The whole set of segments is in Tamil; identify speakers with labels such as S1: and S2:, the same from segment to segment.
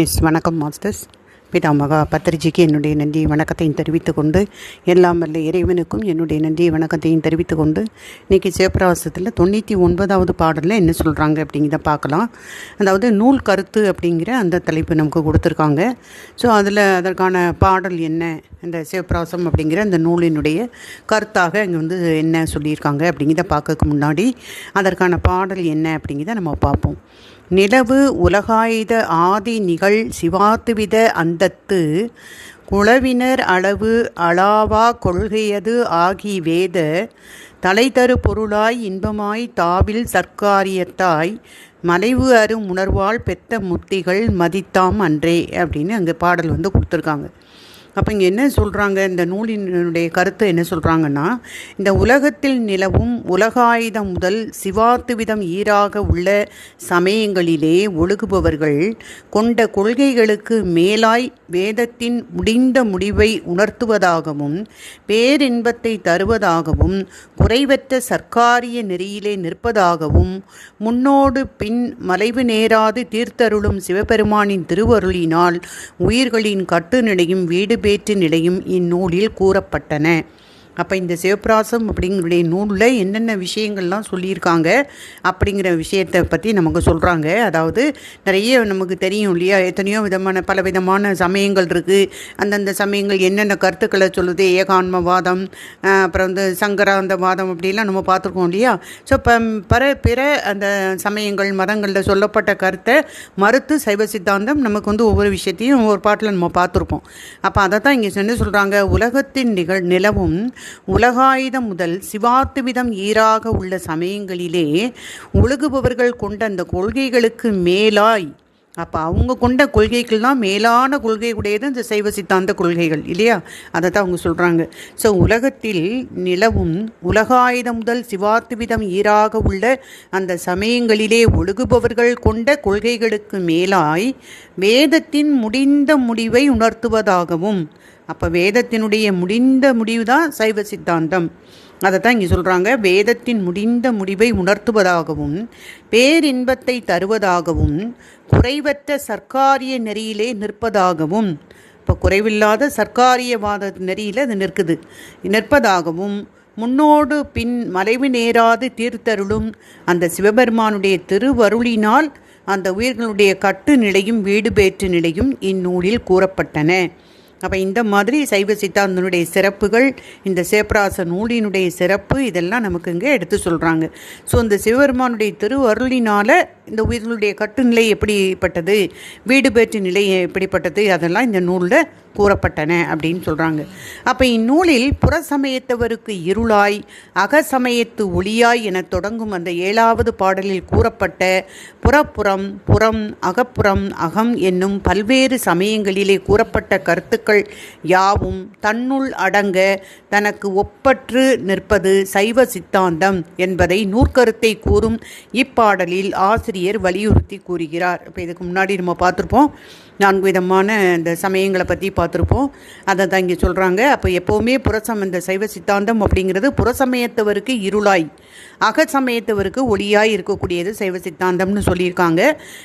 S1: எஸ் வணக்கம் மாஸ்டர்ஸ். பிதாமகா பத்திரிஜிக்கு என்னுடைய நன்றியை வணக்கத்தையும் தெரிவித்து கொண்டு எல்லாம் வல்ல இறைவனுக்கும் என்னுடைய நன்றியை வணக்கத்தையும் தெரிவித்து கொண்டு இன்றைக்கி சிவபிரவாசத்தில் தொண்ணூற்றி ஒன்பதாவது பாடலில் என்ன சொல்கிறாங்க அப்படிங்கிறத பார்க்கலாம். அதாவது நூல் கருத்து அப்படிங்கிற அந்த தலைப்பு நமக்கு கொடுத்துருக்காங்க. ஸோ அதில் அதற்கான பாடல் என்ன இந்த சிவபிரவாசம் அப்படிங்கிற அந்த நூலினுடைய கருத்தாக இங்கே வந்து என்ன சொல்லியிருக்காங்க அப்படிங்கிறத பார்க்கறதுக்கு முன்னாடி அதற்கான பாடல் என்ன அப்படிங்கிறத நம்ம பார்ப்போம். நிலவு உலகாயுத ஆதி நிகழ் சிவாத்துவித அந்தத்து குளவினர் அளவு அளாவா கொள்கையது ஆகி வேத தலைதரு பொருளாய் இன்பமாய் தாவில் சர்க்காரியத்தாய் மலைவு அரும் உணர்வால் பெத்த முத்திகள் மதித்தாம் அன்றே அப்படின்னு அங்கே பாடல் வந்து கொடுத்துருக்காங்க. அப்போ இங்கே என்ன சொல்கிறாங்க இந்த நூலினுடைய கருத்து என்ன சொல்கிறாங்கன்னா இந்த உலகத்தில் நிலவும் உலகாயுதம் முதல் சிவாத்துவிதம் ஈராக உள்ள சமயங்களிலே ஒழுகுபவர்கள் கொண்ட கொள்கைகளுக்கு மேலாய் வேதத்தின் முடிந்த முடிவை உணர்த்துவதாகவும் பேரின்பத்தை தருவதாகவும் குறைவற்ற சர்க்காரிய நெறியிலே நிற்பதாகவும் முன்னோடு பின் மலைவு நேராது தீர்த்தருளும் சிவபெருமானின் திருவருளினால் உயிர்களின் கட்டுநிலையும் வீடு பேற்று நிலையும் இந்நூலில் கூறப்பட்டன. அப்போ இந்த சிவப்பிராசம் அப்படிங்கிற நூலில் என்னென்ன விஷயங்கள்லாம் சொல்லியிருக்காங்க அப்படிங்கிற விஷயத்தை பற்றி நமக்கு சொல்கிறாங்க அதாவது நிறைய நமக்கு தெரியும் இல்லையா? எத்தனையோ விதமான பல விதமான சமயங்கள் இருக்குது அந்தந்த சமயங்கள் என்னென்ன கருத்துக்களை சொல்லுது? ஏகான்மவாதம் அப்புறம் வந்து சங்கராந்தவாதம் அப்படிலாம் நம்ம பார்த்துருக்கோம் இல்லையா? ஸோ இப்போ பல பிற அந்த சமயங்கள் மதங்களில் சொல்லப்பட்ட கருத்தை மறுத்து சைவ சித்தாந்தம் நமக்கு வந்து ஒவ்வொரு விஷயத்தையும் ஒவ்வொரு பாட்டில் நம்ம பார்த்துருப்போம். அப்போ அதை தான் இங்கே சென்று சொல்கிறாங்க உலகத்தின் நிகழ் நிலவும் உலகாயுதம் முதல் சிவாத்துவிதம் ஈராக உள்ள சமயங்களிலே ஒழுகுபவர்கள் கொண்ட அந்த கொள்கைகளுக்கு மேலாய் அப்போ அவங்க கொண்ட கொள்கைகள்லாம் மேலான கொள்கை உடையது இந்த சைவ சித்தாந்த கொள்கைகள் இல்லையா? அதை தான் அவங்க சொல்கிறாங்க ஸோ உலகத்தில் நிலவும் உலகாயுதம் முதல் சிவாத்துவிதம் ஈராக உள்ள அந்த சமயங்களிலே ஒழுகுபவர்கள் கொண்ட கொள்கைகளுக்கு மேலாய் வேதத்தின் முடிந்த முடிவை உணர்த்துவதாகவும் அப்போ வேதத்தினுடைய முடிந்த முடிவு தான் சைவ சித்தாந்தம். அதை தான் இங்கே சொல்கிறாங்க வேதத்தின் முடிந்த முடிவை உணர்த்துவதாகவும் பேரின்பத்தை தருவதாகவும் குறைவற்ற சர்க்காரிய நெறியிலே நிற்பதாகவும் இப்போ குறைவில்லாத சர்க்காரியவாத நெறியில் அது நிற்குது. நிற்பதாகவும் முன்னோடு பின் மறைவு நேராது தீர்த்தருளும் அந்த சிவபெருமானுடைய திருவருளினால் அந்த உயிர்களுடைய கட்டு நிலையும் வீடு பேற்று நிலையும் இந்நூலில் கூறப்பட்டன. அப்போ இந்த மாதிரி சைவ சித்தாந்தனுடைய சிறப்புகள் இந்த சிவபிராச நூலினுடைய சிறப்பு இதெல்லாம் நமக்கு இங்கே எடுத்து சொல்கிறாங்க ஸோ இந்த சிவபெருமானுடைய திருவருளினால் இந்த உயிர்களுடைய கட்டுநிலை எப்படிப்பட்டது வீடு பெற்று நிலை எப்படிப்பட்டது அதெல்லாம் இந்த நூலில் கூறப்பட்டன அப்படின்னு சொல்கிறாங்க அப்போ இந்நூலில் புறசமயத்தவருக்கு இருளாய் அகசமயத்து ஒளியாய் என தொடங்கும் அந்த ஏழாவது பாடலில் கூறப்பட்ட புறப்புறம் புறம் அகப்புறம் அகம் என்னும் பல்வேறு சமயங்களிலே கூறப்பட்ட கருத்துக்கள் யாவும் தன்னுள் அடங்க தனக்கு ஒப்பற்று நிற்பது சைவ சித்தாந்தம் என்பதை நூற்கருத்தை கூறும் இப்பாடலில் ஆசிரியர் வலியுறுத்தி கூறுகிறார். இப்போ இதுக்கு முன்னாடி நம்ம பார்த்துருப்போம் நான்கு விதமான இந்த சமயங்களை பற்றி பார்த்துருப்போம். அதை தான் இங்கே சொல்கிறாங்க அப்போ எப்போவுமே புறசம் இந்த சைவ சித்தாந்தம் அப்படிங்கிறது புறசமயத்தவருக்கு இருளாய் அகசமயத்தவருக்கு ஒளியாய் இருக்கக்கூடியது சைவ சித்தாந்தம்னு சொல்லியிருக்காங்க.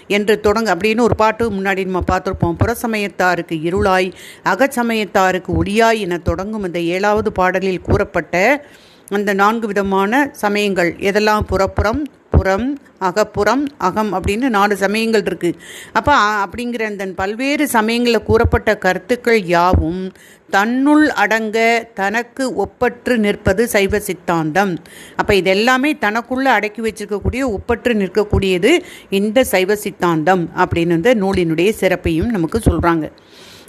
S1: என்று தொடங்க அப்படின்னு ஒரு பாட்டு முன்னாடி நம்ம பார்த்துருப்போம். புறசமயத்தாருக்கு இருளாய் அகச்சமயத்தாருக்கு ஒளியாய் என தொடங்கும் இந்த ஏழாவது பாடலில் கூறப்பட்ட அந்த நான்கு விதமான சமயங்கள். எதெல்லாம் புறப்புறம் புறம் அகப்புறம் அகம் அப்படின்னு நாலு சமயங்கள் இருக்குது அப்போ அப்படிங்கிற அந்த பல்வேறு சமயங்களில் கூறப்பட்ட கருத்துக்கள் யாவும் தன்னுள் அடங்க தனக்கு ஒப்பற்று நிற்பது சைவ சித்தாந்தம். அப்போ இது எல்லாமே தனக்குள்ளே அடக்கி வச்சிருக்கக்கூடிய ஒப்பற்று நிற்கக்கூடியது இந்த சைவ சித்தாந்தம் அப்படின்னு வந்து நூலினுடைய சிறப்பையும் நமக்கு சொல்கிறாங்க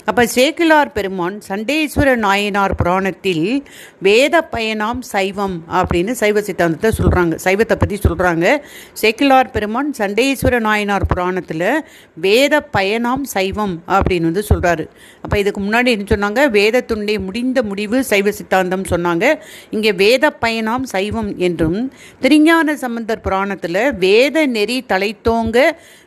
S1: அப்போ சேக்கிலார் பெருமான் சண்டேஸ்வர நாயனார் புராணத்தில் வேத பயனாம் சைவம் அப்படின்னு சைவ சித்தாந்தத்தை சொல்கிறாங்க சைவத்தை பற்றி சொல்கிறாங்க சேக்கிலார் பெருமான் சண்டேஸ்வர நாயனார் புராணத்தில் வேத பயனாம் சைவம் அப்படின்னு வந்து சொல்கிறாரு அப்போ இதுக்கு முன்னாடி என்ன சொன்னாங்க? வேதத்துடைய முடிந்த முடிவு சைவ சித்தாந்தம் சொன்னாங்க. இங்கே வேத பயனாம் சைவம் என்றும் திருஞான சம்பந்தர் புராணத்தில் வேத நெறி தலைத்தோங்க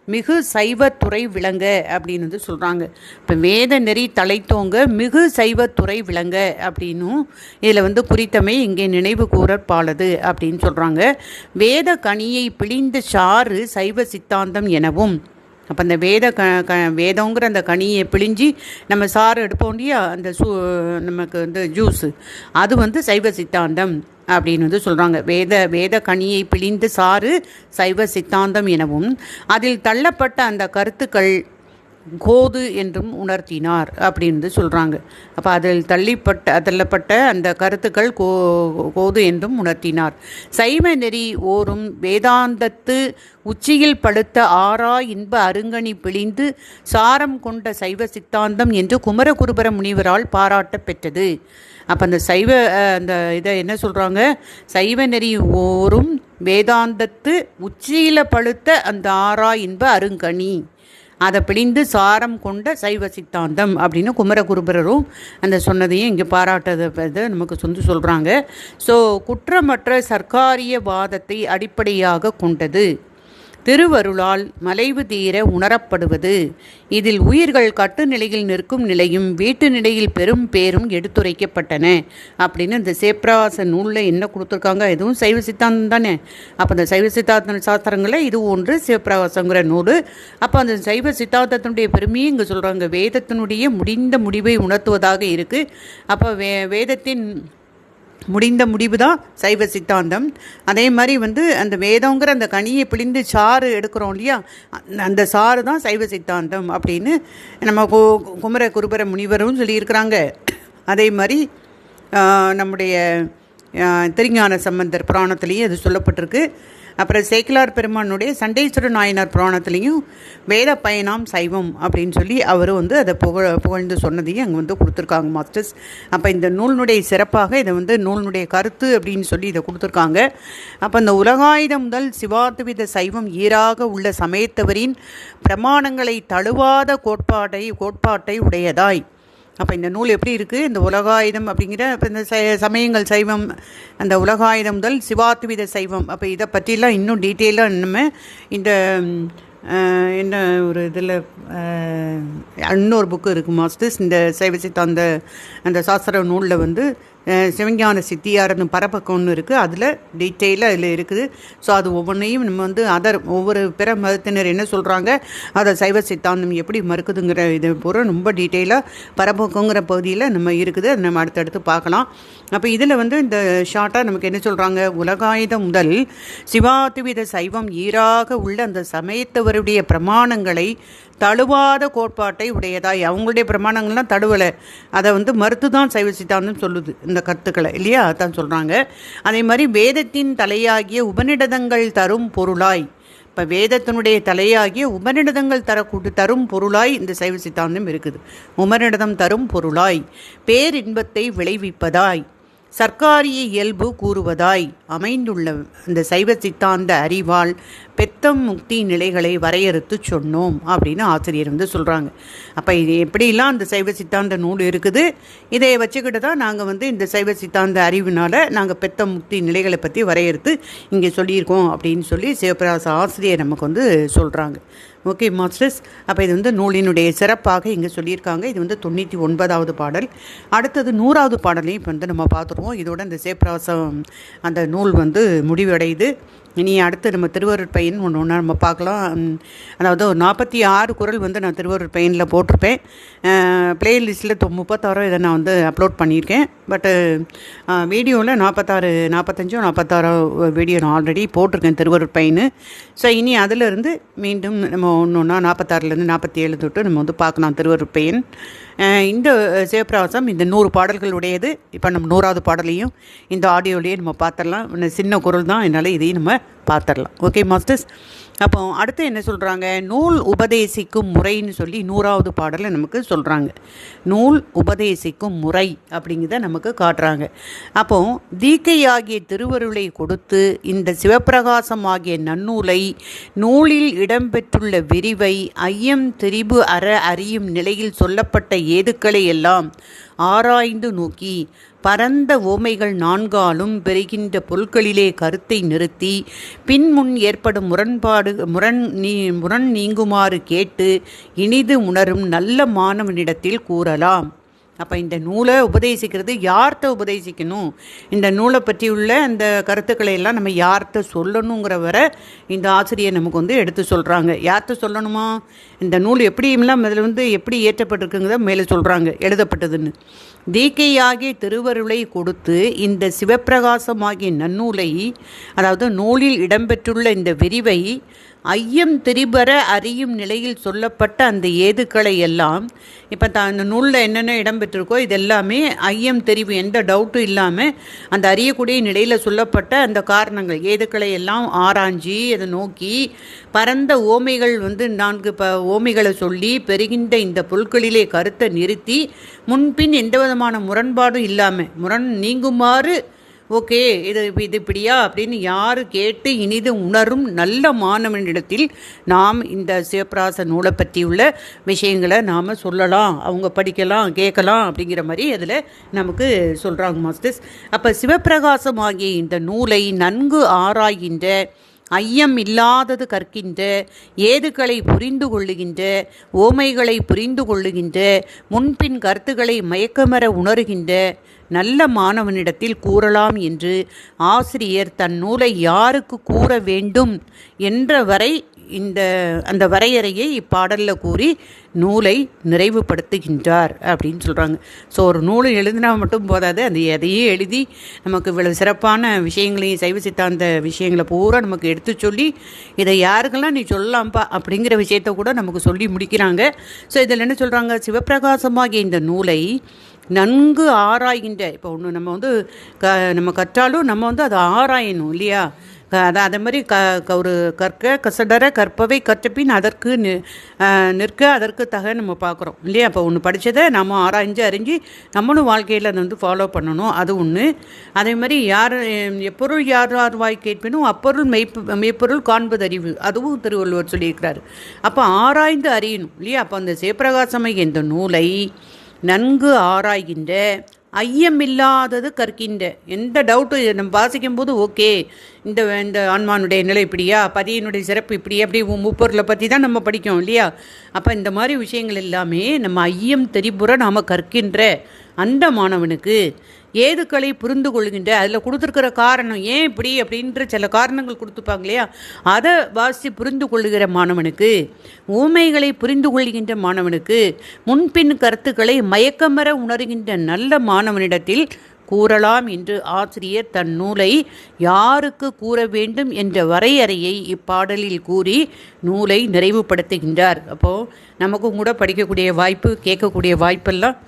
S1: மிகு சைவத்துறை விளங்க அப்படின்னு வந்து சொல்கிறாங்க இப்போ வேத நெறி தலைத்தோங்க மிகு சைவத்துறை விளங்க அப்படின்னும் இதில் வந்து குறித்தமை இங்கே நினைவு கூறப்பாளது அப்படின்னு சொல்கிறாங்க வேத கனியை பிழிந்த சாறு சைவ சித்தாந்தம் எனவும் அப்போ அந்த வேத க க வேதங்கிற அந்த கனியை பிழிஞ்சி நம்ம சாறு எடுப்போம் இல்லையா? அந்த சூ நமக்கு வந்து ஜூஸு. அது வந்து சைவ சித்தாந்தம். அப்படின்னு வந்து சொல்கிறாங்க வேத வேத கனியை பிழிந்து சாறு சைவ சித்தாந்தம் எனவும் அதில் தள்ளப்பட்ட அந்த கருத்துக்கள் கோது என்றும் உணர்த்தினார் அப்படின்னு சொல்கிறாங்க அப்போ அதில் தள்ளிப்பட்ட தள்ளப்பட்ட அந்த கருத்துக்கள் கோ கோது என்றும் உணர்த்தினார். சைவ நெறி ஓரும் வேதாந்தத்து உச்சியில் படுத்த ஆறா இன்ப அருங்கணி பிழிந்து சாரம் கொண்ட சைவ சித்தாந்தம் என்று குமரகுருபர முனிவரால் பாராட்ட பெற்றது. அப்போ அந்த சைவ அந்த இதை என்ன சொல்கிறாங்க சைவ நெறி ஓரும் வேதாந்தத்து உச்சியில் பழுத்த அந்த ஆறா இன்ப அருங்கனி. அதை பிழிந்து சாரம் கொண்ட சைவ சித்தாந்தம் அப்படின்னு குமரகுருபரரும் அந்த சொன்னதையும் இங்கே பாராட்டதை நமக்கு சொந்து சொல்கிறாங்க ஸோ குற்றமற்ற சர்க்காரிய வாதத்தை அடிப்படையாக கொண்டது. திருவருளால் மலைவு தீர உணரப்படுவது. இதில் உயிர்கள் கட்டு நிலையில் நிற்கும் நிலையும் வீட்டு நிலையில் பெரும் பேரும் எடுத்துரைக்கப்பட்டன. அப்படின்னு இந்த சேப்ராச நூலில் என்ன கொடுத்துருக்காங்க? எதுவும் சைவ சித்தாந்தம் தானே. அப்போ அந்த சைவ சித்தாந்த சாஸ்திரங்களில் இது ஒன்று சிவபிரகாசங்கிற நூல். அப்போ அந்த சைவ சித்தாந்தத்தினுடைய பெருமையும் இங்கே சொல்கிறாங்க வேதத்தினுடைய முடிந்த முடிவை உணர்த்துவதாக இருக்குது அப்போ வே வேதத்தின் முடிந்த முடிவு தான் சைவ சித்தாந்தம். அதே மாதிரி வந்து அந்த வேதங்கிற அந்த கனியை பிழிந்து சாறு எடுக்கிறோம் இல்லையா? அந்த சாறு தான் சைவ சித்தாந்தம் அப்படின்னு நம்ம கு குமர குருபர முனிவரும் சொல்லியிருக்கிறாங்க. அதே மாதிரி நம்முடைய திருஞான சம்பந்தர் புராணத்துலேயும் அது சொல்லப்பட்டிருக்கு. அப்புறம் சேக்கிலார் பெருமானுடைய சண்டேஸ்வர நாயனார் புராணத்துலேயும் வேத பயணம் சைவம் அப்படின்னு சொல்லி அவர் வந்து அதை புகழ் புகழ்ந்து சொன்னதையும் அங்கே வந்து கொடுத்துருக்காங்க மாஸ்டர்ஸ். அப்போ இந்த நூலினுடைய சிறப்பாக இதை வந்து நூலினுடைய கருத்து அப்படின்னு சொல்லி இதை கொடுத்துருக்காங்க. அப்போ இந்த உலகாயுதம் முதல் சிவாத்வித சைவம் ஈராக உள்ள சமயத்தவரின் பிரமாணங்களை தழுவாத கோட்பாட்டை கோட்பாட்டை உடையதாய். அப்போ இந்த நூல் எப்படி இருக்குது இந்த உலகாயுதம் அப்படிங்கிற இப்போ இந்த சமயங்கள் சைவம் அந்த உலகாயுதம் முதல் சிவாத்வித சைவம். அப்போ இதை பற்றிலாம் இன்னும் டீட்டெயிலாக இன்னுமே இந்த என்ன ஒரு இதில் இன்னொரு புக்கு இருக்குது மாஸ்டர்ஸ். இந்த சைவ சித்தாந்த அந்த சாஸ்திர நூலில் வந்து சிவஞான சித்தியார்னு பரப்பக்கம்னு இருக்குது அதில் டீட்டெயிலாக அதில் இருக்குது. ஸோ அது ஒவ்வொன்றையும் நம்ம வந்து அதர் ஒவ்வொரு பிற மதத்தினர் என்ன சொல்கிறாங்க அதை சைவ சித்தாந்தம் எப்படி மறுக்குதுங்கிற இது பூரா ரொம்ப டீட்டெயிலாக பரப்பக்கங்கிற பகுதியில் நம்ம இருக்குது. அதை நம்ம அடுத்தடுத்து பார்க்கலாம். அப்போ இதில் வந்து இந்த ஷார்ட்டாக நமக்கு என்ன சொல்கிறாங்க உலகாயுதம் முதல் சிவாத்துவித சைவம் ஈராக உள்ள அந்த சமயத்தவருடைய பிரமாணங்களை தழுவாத கோட்பாட்டை உடையதாய். அவங்களுடைய பிரமாணங்கள்லாம் தழுவலை. அதை வந்து மறுத்து தான் சைவ சித்தாந்தம் சொல்லுது. இந்த கருத்துக்களை. இல்லையா? அதான் சொல்கிறாங்க அதே மாதிரி வேதத்தின் தலையாகிய உபநிடதங்கள் தரும் பொருளாய். இப்போ வேதத்தினுடைய தலையாகிய உபநிடதங்கள் தரக்கூட்டு தரும் பொருளாய் இந்த சைவ சித்தாந்தம் இருக்குது. உபநிடதம் தரும் பொருளாய். பேரின்பத்தை விளைவிப்பதாய். சர்க்காரிய இயல்பு கூறுவதாய் அமைந்துள்ள இந்த சைவ சித்தாந்த அறிவால் பெத்தம் முக்தி நிலைகளை வரையறுத்து சொன்னோம் அப்படின்னு ஆசிரியர் வந்து சொல்கிறாங்க அப்போ இது எப்படிலாம் அந்த சைவ சித்தாந்த நூல் இருக்குது? இதை வச்சுக்கிட்டு தான் நாங்கள் வந்து இந்த சைவ சித்தாந்த அறிவினால் நாங்கள் பெத்தம் முக்தி நிலைகளை பற்றி வரையறுத்து இங்கே சொல்லியிருக்கோம் அப்படின்னு சொல்லி சிவபிராச ஆசிரியர் நமக்கு வந்து சொல்கிறாங்க ஓகே மாஸ்டர்ஸ். அப்போ இது வந்து நூலினுடைய சிறப்பாக இங்கே சொல்லியிருக்காங்க. இது வந்து தொண்ணூற்றி ஒன்பதாவது பாடல். அடுத்தது நூறாவது பாடலையும் இப்போ வந்து நம்ம பார்த்துருவோம். இதோட இந்த சேப்ராசம் அந்த நூல் வந்து முடிவடையுது. இனி அடுத்து நம்ம திருவருட் பையன் ஒன்று ஒன்றா நம்ம பார்க்கலாம். அதாவது ஒரு நாற்பத்தி ஆறு குரல் வந்து நான் திருவருட் பையனில் போட்டிருப்பேன். ப்ளேலிஸ்ட்டில் தொ முப்பத்தாறோ இதை நான் வந்து அப்லோட் பண்ணியிருக்கேன். பட்டு வீடியோவில் நாற்பத்தாறு நாற்பத்தஞ்சோ நாற்பத்தாறோ வீடியோ நான் ஆல்ரெடி போட்டிருக்கேன் திருவருட் பையன். ஸோ இனி அதிலிருந்து மீண்டும் நம்ம ஒன்று ஒன்றா நாற்பத்தாறுலேருந்து நாற்பத்தி ஏழு தொட்டு நம்ம வந்து பார்க்கலாம் திருவருட் பையன். இந்த சிவபிரவாசம் இந்த நூறு பாடல்களுடையது. இப்போ நம்ம நூறாவது பாடலையும் இந்த ஆடியோலையும் நம்ம பார்த்துடலாம். சின்ன குரல் தான் என்னால் இதையும் நம்ம பார்த்துடலாம். ஓகே மாஸ்டர்ஸ் அப்போ அடுத்து என்ன சொல்கிறாங்க நூல் உபதேசிக்கும் முறைன்னு சொல்லி நூறாவது பாடலில் நமக்கு சொல்கிறாங்க நூல் உபதேசிக்கும் முறை அப்படிங்கிறத நமக்கு காட்டுறாங்க. அப்போ தீக்கையாகிய திருவருளை கொடுத்து இந்த சிவப்பிரகாசம் ஆகிய நன்னூலை நூலில் இடம்பெற்றுள்ள விரிவை ஐயம் திரிபு அற அறியும் நிலையில் சொல்லப்பட்ட ஏதுக்களை எல்லாம் ஆராய்ந்து நோக்கி பரந்த ஓமைகள் நான்காலும் பெறுகின்ற பொருட்களிலே கருத்தை நிறுத்தி பின்முன் ஏற்படும் முரண்பாடு முரண் நீ முரண் நீங்குமாறு கேட்டு இனிது உணரும் நல்ல மாணவனிடத்தில் கூறலாம். அப்போ இந்த நூலை உபதேசிக்கிறது யார்கிட்ட உபதேசிக்கணும்? இந்த நூலை பற்றி உள்ள அந்த கருத்துக்களை எல்லாம் நம்ம யார்கிட்ட சொல்லணுங்கிற வர இந்த ஆசிரியர் நமக்கு வந்து எடுத்து சொல்கிறாங்க யார்கிட்ட சொல்லணுமா? இந்த நூல் எப்படியெல்லாம் அதில் வந்து எப்படி ஏற்றப்பட்டிருக்குங்கிறத மேலே சொல்கிறாங்க எழுதப்பட்டதுன்னு. தீக்கையாகிய திருவருளை கொடுத்து இந்த சிவப்பிரகாசமாகிய நன்னூலை அதாவது நூலில் இடம்பெற்றுள்ள இந்த விரிவை ஐயம் திரிபர அறியும் நிலையில் சொல்லப்பட்ட அந்த ஏதுக்களை எல்லாம் இப்போ த அந்த நூலில் என்னென்ன இடம்பெற்றிருக்கோ இது எல்லாமே ஐயம் தெரிவு எந்த டவுட்டும் இல்லாமல் அந்த அறியக்கூடிய நிலையில் சொல்லப்பட்ட அந்த காரணங்கள். ஏதுக்களை எல்லாம் ஆராய்ஞ்சி அதை நோக்கி பரந்த ஓமைகள் வந்து நான்கு ப ஓமைகளை சொல்லி பெறுகின்ற இந்த பொருட்களிலே கருத்தை நிறுத்தி முன்பின் எந்த விதமான முரண்பாடும் இல்லாமல் முரண் நீங்குமாறு ஓகே இது இது இப்படியா? அப்படின்னு யார் கேட்டு இனிது உணரும் நல்ல மாணவனிடத்தில் நாம் இந்த சிவப்பிராச நூலை பற்றியுள்ள விஷயங்களை நாம் சொல்லலாம் அவங்க படிக்கலாம் கேட்கலாம் அப்படிங்கிற மாதிரி அதில் நமக்கு சொல்கிறாங்க மாஸ்டர்ஸ். அப்போ சிவப்பிரகாசம் ஆகிய இந்த நூலை நன்கு ஆராய்கின்ற ஐயம் இல்லாதது கற்கின்ற ஏதுக்களை புரிந்து கொள்ளுகின்ற ஓமைகளை புரிந்து கொள்ளுகின்ற முன்பின் கருத்துக்களை மயக்கமர உணர்கின்ற நல்ல மாணவனிடத்தில் கூறலாம் என்று ஆசிரியர் தன் நூலை யாருக்கு கூற வேண்டும் என்ற வரை இந்த அந்த வரையறையை இப்பாடலில் கூறி நூலை நிறைவுபடுத்துகின்றார் அப்படின்னு சொல்கிறாங்க ஸோ ஒரு நூல் எழுதினா மட்டும் போதாது அந்த எதையும் எழுதி நமக்கு இவ்வளவு சிறப்பான விஷயங்களையும் சைவ சித்தாந்த விஷயங்களை பூரா நமக்கு எடுத்து சொல்லி இதை யாருக்கெல்லாம் நீ சொல்லலாம்ப்பா அப்படிங்கிற விஷயத்த கூட நமக்கு சொல்லி முடிக்கிறாங்க. ஸோ இதில் என்ன சொல்கிறாங்க சிவப்பிரகாசமாகிய இந்த நூலை நன்கு ஆராய்கின்ற இப்போ ஒன்று நம்ம வந்து க நம்ம கற்றாலும் நம்ம வந்து அதை ஆராயணும் இல்லையா? அது அதே மாதிரி க ஒரு கற்க கசடர கற்பவை கற்றபின் அதற்கு நிற்க அதற்கு தக நம்ம பார்க்குறோம் இல்லையா? இப்போ ஒன்று படித்ததை நம்ம ஆராய்ஞ்சு அறிஞ்சு நம்மளும் வாழ்க்கையில் அதை வந்து ஃபாலோ பண்ணணும் அது ஒன்று அதே மாதிரி யார் எப்பொருள் யார் யார் வாய் கேட்பினும் அப்பொருள் மெய்ப்பு மெய்ப்பொருள் காண்பது அறிவு அதுவும் திருவள்ளுவர் சொல்லியிருக்கிறார். அப்போ ஆராய்ந்து அறியணும் இல்லையா? அப்போ அந்த சிவபிரகாசமை இந்த நூலை நன்கு ஆராய்கின்ற ஐயமில்லாதது கற்கின்ற. எந்த டவுட்டும் நம்ம வாசிக்கும் போது ஓகே இந்த இந்த ஆன்மானுடைய நிலை இப்படியா? பதியினுடைய சிறப்பு இப்படி அப்படி முப்பொருளை பற்றி தான் நம்ம படிக்கும் இல்லையா? அப்போ இந்த மாதிரி விஷயங்கள் எல்லாமே நம்ம ஐயம் தெரிபுற நாம் கற்கின்ற அந்த மாணவனுக்கு ஏதுக்களை புரிந்து கொள்கின்ற அதில் கொடுத்துருக்கிற காரணம் ஏன் இப்படி அப்படின்ற சில காரணங்கள் கொடுத்துப்பாங்க இல்லையா? அதை வாசி புரிந்து கொள்ளுகிற மாணவனுக்கு ஊமைகளை புரிந்து கொள்கின்ற மாணவனுக்கு முன்பின் கருத்துக்களை மயக்கமர உணர்கின்ற நல்ல மாணவனிடத்தில் கூறலாம் என்று ஆசிரியர் தன் நூலை யாருக்கு கூற வேண்டும் என்ற வரையறையை இப்பாடலில் கூறி நூலை நிறைவுபடுத்துகின்றார். அப்போது நமக்கும் கூட படிக்கக்கூடிய வாய்ப்பு கேட்கக்கூடிய வாய்ப்பெல்லாம்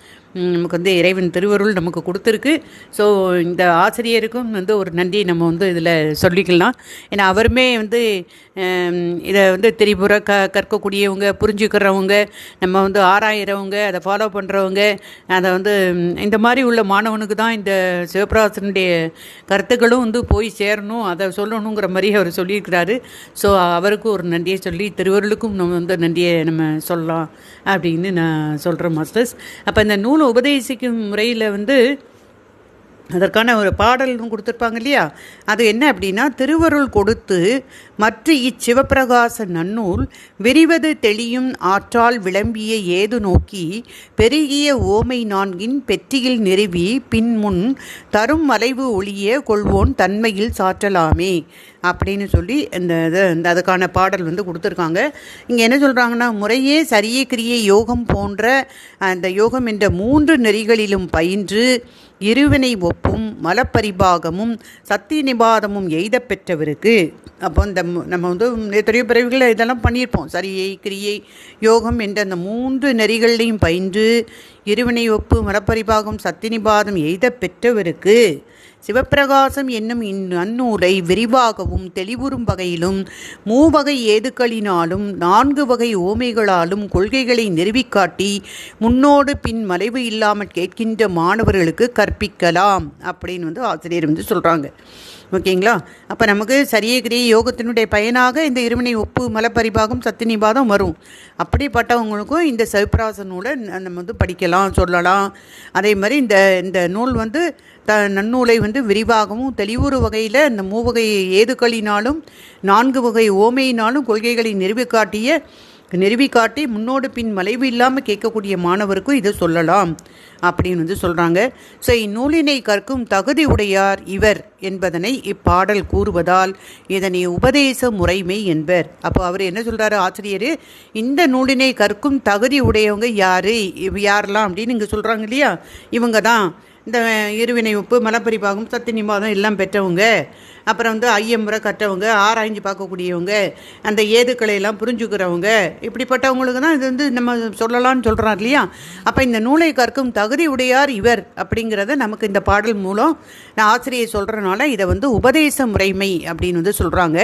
S1: நமக்கு வந்து இறைவன் திருவருள் நமக்கு கொடுத்துருக்கு. ஸோ இந்த ஆசிரியருக்கும் வந்து ஒரு நன்றி நம்ம வந்து இதில் சொல்லிக்கலாம். ஏன்னா அவருமே வந்து இதை வந்து திரிபுர க கற்கக்கூடியவங்க புரிஞ்சுக்கிறவங்க நம்ம வந்து ஆராயிறவங்க அதை ஃபாலோ பண்ணுறவங்க அதை வந்து இந்த மாதிரி உள்ள மாணவனுக்கு தான் இந்த சிவபிரகாசனுடைய கருத்துக்களும் வந்து போய் சேரணும் அதை சொல்லணுங்கிற மாதிரி அவர் சொல்லியிருக்கிறாரு. ஸோ அவருக்கு ஒரு நன்றியை சொல்லி திருவருளுக்கும் நம்ம வந்து நன்றியை நம்ம சொல்லலாம் அப்படின்னு நான் சொல்கிறேன் மாஸ்டர்ஸ். அப்போ இந்த நூல் உபதேசிக்கும் முறையில் வந்து அதற்கான ஒரு பாடலும் கொடுத்துருப்பாங்க இல்லையா? அது என்ன அப்படின்னா திருவருள் கொடுத்து மற்ற இச்சிவப்பிரகாச நன்னூல் விரிவது தெளியும் ஆற்றால் விளம்பிய ஏது நோக்கி பெருகிய ஓமை நான்கின் பெற்றியில் நிறுவி பின்முன் தரும் மலைவு ஒளிய கொள்வோன் தன்மையில் சாற்றலாமே அப்படின்னு சொல்லி இந்த இது இந்த அதுக்கான பாடல் வந்து கொடுத்துருக்காங்க. இங்கே என்ன சொல்கிறாங்கன்னா முறையே சரியே கிரியை யோகம் போன்ற அந்த யோகம் என்ற மூன்று நெறிகளிலும் பயின்று இருவினை ஒப்பும் மலப்பரிபாகமும் சத்திய நிபாதமும் எய்த பெற்றவருக்கு அப்போ இந்த நம்ம வந்து எத்தனையோ பிறவிகளை இதெல்லாம் பண்ணியிருப்போம். சரியை கிரியை யோகம் என்ற அந்த மூன்று நெறிகளையும் பயின்று இருவினை ஒப்பு மலப்பரிபாகம் சத்தி நிபாதம் எய்த பெற்றவருக்கு சிவப்பிரகாசம் என்னும் இந்நன்னூலை விரிவாகவும் தெளிவுறும் வகையிலும் மூவகை ஏதுக்களினாலும் நான்கு வகை ஓமைகளாலும் கொள்கைகளை நிறுவிக்காட்டி முன்னோடு பின் மறைவு இல்லாமல் கேட்கின்ற மாணவர்களுக்கு கற்பிக்கலாம் அப்படின்னு வந்து ஆசிரியர் வந்து சொல்கிறாங்க ஓகேங்களா? அப்போ நமக்கு சரியகிரி யோகத்தினுடைய பயனாக இந்த இருவினை உப்பு மலப்பரிபாகம் சத்தினிபாதம் வரும். அப்படிப்பட்டவங்களுக்கும் இந்த சவிப்ராச நூலை நம்ம வந்து படிக்கலாம் சொல்லலாம். அதே மாதிரி இந்த இந்த நூல் வந்து த நன்னூலை வந்து விரிவாகவும் தெளிவுறு வகையில் இந்த மூவகை ஏதுக்களினாலும் நான்கு வகை ஓமையினாலும் கொள்கைகளை நிறுவி காட்டிய நிறுவி காட்டி முன்னோடு பின் மலைவு இல்லாமல் கேட்கக்கூடிய மாணவருக்கும் இதை சொல்லலாம் அப்படின்னு வந்து சொல்கிறாங்க ஸோ இந்நூலினை கற்கும் தகுதி உடையார் இவர் என்பதனை இப்பாடல் கூறுவதால் இதனை உபதேச முறைமை என்பர். அப்போ அவர் என்ன சொல்கிறாரு ஆசிரியர் இந்த நூலினை கற்கும் தகுதி உடையவங்க யார்? யாரெல்லாம் அப்படின்னு இங்கே சொல்கிறாங்க இல்லையா? இவங்க தான் இந்த இருவினை உப்பு மலப்பரிப்பாகும் சத்து நிமாதம் எல்லாம் பெற்றவங்க. அப்புறம் வந்து ஐயமுறை கற்றவங்க ஆராய்ஞ்சு பார்க்கக்கூடியவங்க அந்த ஏதுக்களை எல்லாம் புரிஞ்சுக்கிறவங்க. இப்படிப்பட்டவங்களுக்கு தான் இது வந்து நம்ம சொல்லலாம்னு சொல்கிறோம் இல்லையா? அப்போ இந்த நூலை கற்கும் தகுதி உடையார் இவர் அப்படிங்கிறத நமக்கு இந்த பாடல் மூலம் நான் ஆசிரியை சொல்கிறனால இதை வந்து உபதேச முறைமை அப்படின்னு வந்து சொல்கிறாங்க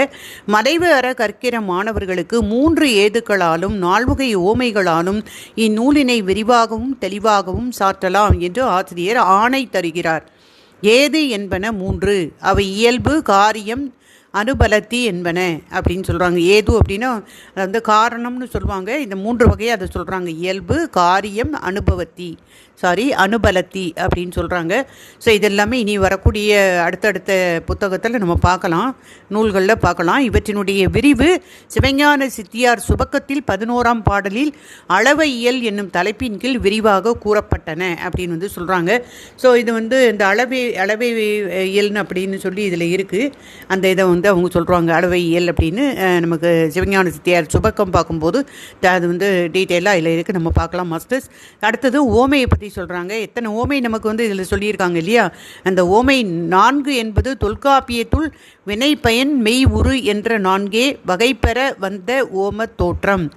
S1: மறைவு அற கற்கிற மாணவர்களுக்கு மூன்று ஏதுக்களாலும் நால்வகை ஓமைகளாலும் இந்நூலினை விரிவாகவும் தெளிவாகவும் சாற்றலாம் என்று ஆசிரியர் ஆண் தருகிறார். ஏது என்பன மூன்று. அவை இயல்பு காரியம் அனுபலத்தி என்பன அப்படின்னு சொல்கிறாங்க ஏது அப்படின்னா அது வந்து காரணம்னு சொல்லுவாங்க. இந்த மூன்று வகையை அதை சொல்கிறாங்க இயல்பு காரியம் அனுபவத்தி. சாரி அனுபலத்தி அப்படின்னு சொல்கிறாங்க ஸோ இதெல்லாமே இனி வரக்கூடிய அடுத்தடுத்த புத்தகத்தில் நம்ம பார்க்கலாம். நூல்களில் பார்க்கலாம். இவற்றினுடைய விரிவு சிவஞான சித்தியார் சுபக்கத்தில் பதினோராம் பாடலில் அளவையியல் என்னும் தலைப்பின் கீழ் விரிவாக கூறப்பட்டன அப்படின்னு வந்து சொல்கிறாங்க ஸோ இது வந்து இந்த அளவை அளவை இயல்னு அப்படின்னு சொல்லி இதில் இருக்குது அந்த இதை வந்து அவங்க சொல்கிறாங்க அளவை இயல் அப்படின்னு. நமக்கு சிவஞான சித்தியார் சுபக்கம் பார்க்கும்போது த- அது வந்து டீட்டெயிலாக இதில் இருக்குது நம்ம பார்க்கலாம் மாஸ்டர்ஸ் அடுத்தது ஓமையை பற்றி சொல்கிறாங்க எத்தனை ஓமை நமக்கு வந்து இதில் சொல்லியிருக்காங்க இல்லையா? அந்த ஓமை நான்கு என்பது தொல்காப்பியத்துள் வினைப்பயன் மெய் உரு என்ற நான்கே வகைப்பெற வந்த ஓம தோற்றம்.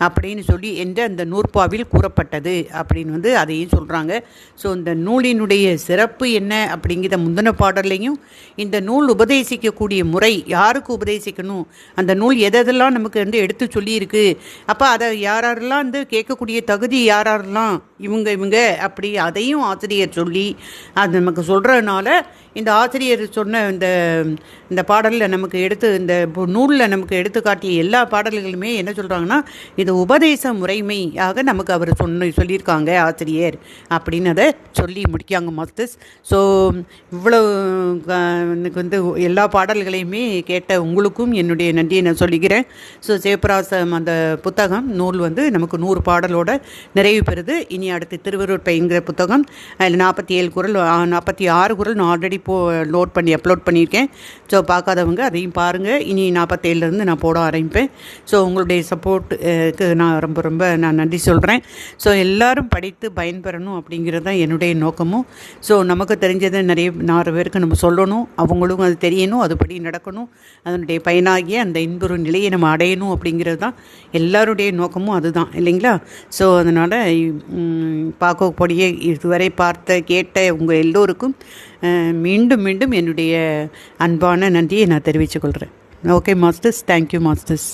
S1: அப்படின்னு சொல்லி என்ற அந்த நூற்பாவில் கூறப்பட்டது அப்படின்னு வந்து அதையும் சொல்கிறாங்க ஸோ இந்த நூலினுடைய சிறப்பு என்ன அப்படிங்கிற முந்தின பாடல்லையும் இந்த நூல் உபதேசிக்கக்கூடிய முறை யாருக்கு உபதேசிக்கணும்? அந்த நூல் எதெல்லாம் நமக்கு வந்து எடுத்து சொல்லியிருக்கு? அப்போ அதை யாரெல்லாம் வந்து கேட்கக்கூடிய தகுதி யாரெல்லாம்? இவங்க இவங்க அப்படி அதையும் ஆசிரியர் சொல்லி அது நமக்கு சொல்கிறதுனால இந்த ஆசிரியர் சொன்ன இந்த இந்த பாடலில் நமக்கு எடுத்து இந்த நூலில் நமக்கு எடுத்து காட்டிய எல்லா பாடல்களுமே என்ன சொல்கிறாங்கன்னா இது உபதேச முறைமையாக நமக்கு அவர் சொன்ன சொல்லியிருக்காங்க ஆசிரியர் அப்படின்னு அதை சொல்லி முடிக்காங்க மாஸ்டர்ஸ். ஸோ இவ்வளோ எனக்கு வந்து எல்லா பாடல்களையுமே கேட்ட உங்களுக்கும் என்னுடைய நன்றியை நான் சொல்லிக்கிறேன். ஸோ சிவபிராசம் அந்த புத்தகம் நூல் வந்து நமக்கு நூறு பாடலோட நிறைவு பெறுது. இனி அடுத்து திருவருட்பைங்கிற புத்தகம். அதில் நாற்பத்தி ஏழு குரல் நாற்பத்தி ஆறு குரல் நான் ஆல்ரெடி போ லோட் பண்ணி அப்லோட் பண்ணியிருக்கேன். ஸோ பார்க்காதவங்க அதையும் பாருங்கள் இனி நாற்பத்தேழுலேருந்து நான் போட ஆரம்பிப்பேன். ஸோ உங்களுடைய சப்போர்ட்டுக்கு நான் ரொம்ப ரொம்ப நான் நன்றி சொல்கிறேன் ஸோ எல்லாரும் படித்து பயன்பெறணும் அப்படிங்கிறது தான் என்னுடைய நோக்கமும். ஸோ நமக்கு தெரிஞ்சதை நிறைய நாலு பேருக்கு நம்ம சொல்லணும். அவங்களும் அது தெரியணும். அதுபடி நடக்கணும். அதனுடைய பயனாகிய அந்த இன்புறு நிலையை நம்ம அடையணும் அப்படிங்கிறது தான் எல்லாருடைய நோக்கமும் அதுதான். இல்லைங்களா? ஸோ அதனால் பார்க்கக்கூடிய இதுவரை பார்த்த கேட்ட உங்கள் எல்லோருக்கும் மீண்டும் மீண்டும் என்னுடைய அன்பான நன்றியை நான் தெரிவித்துக்கொள்கிறேன் okay masters thank you masters